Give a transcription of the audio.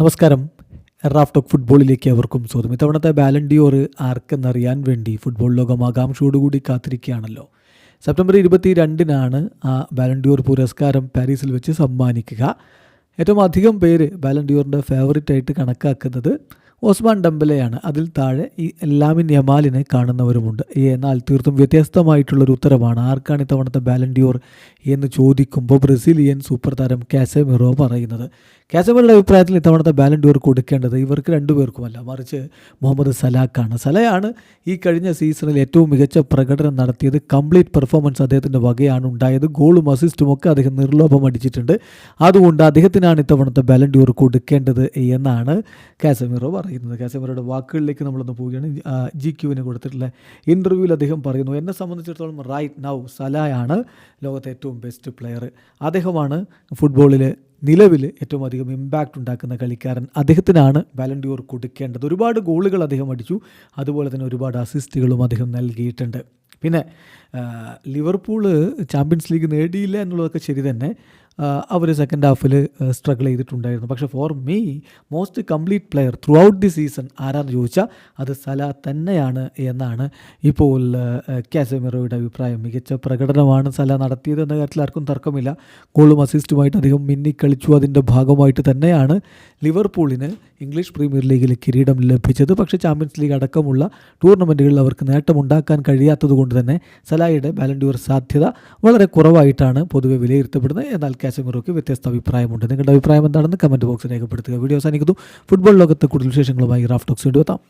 നമസ്കാരം. Raf talk ഫുട്ബോളിലേക്ക് അവർക്കും സ്വാഗതം. ഇത്തവണത്തെ ബാലൻഡിയോർ ആർക്കെന്നറിയാൻ വേണ്ടി ഫുട്ബോൾ ലോകം ആകാംക്ഷയോടുകൂടി കാത്തിരിക്കുകയാണല്ലോ. സെപ്റ്റംബർ ഇരുപത്തി രണ്ടിനാണ് ആ ബാലൻഡിയോർ പുരസ്കാരം പാരീസിൽ വെച്ച് സമ്മാനിക്കുക. ഏറ്റവും അധികം പേര് ബാലൻഡിയോറിന്റെ ഫേവറേറ്റ് ആയിട്ട് കണക്കാക്കുന്നത് ഓസ്മാൻ ഡംബലെയാണ്. അതിൽ താഴെ ഈ ലാമിൻ യമാലിനെ കാണുന്നവരുമുണ്ട്. എന്നാൽ തീർത്തും വ്യത്യസ്തമായിട്ടുള്ളൊരു ഉത്തരമാണ്. ആർക്കാണ് ഇത്തവണത്തെ ബാലൻഡിയോർ എന്ന് ചോദിക്കുമ്പോൾ ബ്രസീലിയൻ സൂപ്പർ താരം കാസമിറോ പറയുന്നത്. കാസമിറോയുടെ അഭിപ്രായത്തിൽ ഇത്തവണത്തെ ബാലൻഡിയോർ കൊടുക്കേണ്ടത് ഇവർക്ക് രണ്ടുപേർക്കുമല്ല. മറിച്ച് മുഹമ്മദ് സലാഖാണ്. സലയാണ് ഈ കഴിഞ്ഞ സീസണിൽ ഏറ്റവും മികച്ച പ്രകടനം നടത്തിയത്. കംപ്ലീറ്റ് പെർഫോമൻസ് അദ്ദേഹത്തിന്റെ വകയാണ് ഉണ്ടായത്. ഗോളും അസിസ്റ്റും ഒക്കെ അദ്ദേഹം നിർലോഭം അടിച്ചിട്ടുണ്ട്. അതുകൊണ്ട് അദ്ദേഹത്തിനാണ് ഇത്തവണത്തെ ബാലൻഡിയോർ കൊടുക്കേണ്ടത് എന്നാണ് കാസമിറോ പറയുന്നത്. കാസമിറോയുടെ വാക്കുകളിലേക്ക് നമ്മളൊന്ന് പോവുകയാണ്. ജി ക്യുവിന് കൊടുത്തിട്ടുള്ള ഇന്റർവ്യൂവിൽ അദ്ദേഹം പറയുന്നു എന്നെ സംബന്ധിച്ചിടത്തോളം റൈറ്റ് നൗ സലായാണ് ലോകത്തെ ഏറ്റവും ബെസ്റ്റ് പ്ലെയർ അദ്ദേഹമാണ് ഫുട്ബോളിൽ നിലവിൽ ഏറ്റവും അധികം ഇമ്പാക്റ്റ് ഉണ്ടാക്കുന്ന കളിക്കാരൻ. അദ്ദേഹത്തിനാണ് ബാലൻഡിയോർ കൊടുക്കേണ്ടത്. ഒരുപാട് ഗോളുകൾ അദ്ദേഹം അടിച്ചു. അതുപോലെ തന്നെ ഒരുപാട് അസിസ്റ്റുകളും അദ്ദേഹം നൽകിയിട്ടുണ്ട്. പിന്നെ ലിവർപൂൾ ചാമ്പ്യൻസ് ലീഗ് നേടിയില്ല എന്നുള്ളതൊക്കെ ശരി തന്നെ. അവർ സെക്കൻഡ് ഹാഫിൽ സ്ട്രഗിൾ ചെയ്തിട്ടുണ്ടായിരുന്നു. പക്ഷേ for me most complete player throughout the season ആരാന്ന് ചോദിച്ചാൽ അത് സല തന്നെയാണ് എന്നാണ് ഇപ്പോൾ കാസമിറോയുടെ അഭിപ്രായം. മികച്ച പ്രകടനമാണ് സല നടത്തിയത് എന്ന കാര്യത്തിൽ ആർക്കും തർക്കമില്ല. ഗോളും അസിസ്റ്റുമായിട്ട് അദ്ദേഹം മിന്നിക്കളിച്ചു. അതിന്റെ ഭാഗമായിട്ട് തന്നെയാണ് ലിവർപൂളിന് ഇംഗ്ലീഷ് പ്രീമിയർ ലീഗിൽ കിരീടം ലഭിച്ചത്. പക്ഷേ ചാമ്പ്യൻസ് ലീഗ് അടക്കമുള്ള ടൂർണമെന്റുകളിൽ അവർക്ക് നേട്ടമുണ്ടാക്കാൻ കഴിയാത്തത് കൊണ്ട് തന്നെ സലായുടെ ബാലൻഡ്യൂർ സാധ്യത വളരെ കുറവായിട്ടാണ് പൊതുവെ വിലയിരുത്തപ്പെടുന്നത്. എന്നാൽ കാസമിറോയ്ക്ക് വ്യത്യസ്ത അഭിപ്രായമുണ്ട്. നിങ്ങളുടെ അഭിപ്രായം എന്താണെന്ന് കമന്റ് ബോക്സിൽ രേഖപ്പെടുത്തുക. വീഡിയോ അവസാനിക്കുന്നു. ഫുട്ബോൾ ലോകത്ത് കൂടുതൽ വിശേഷങ്ങളുമായി റാഫ്റ്റോക്സ് വീണ്ടും എത്താം.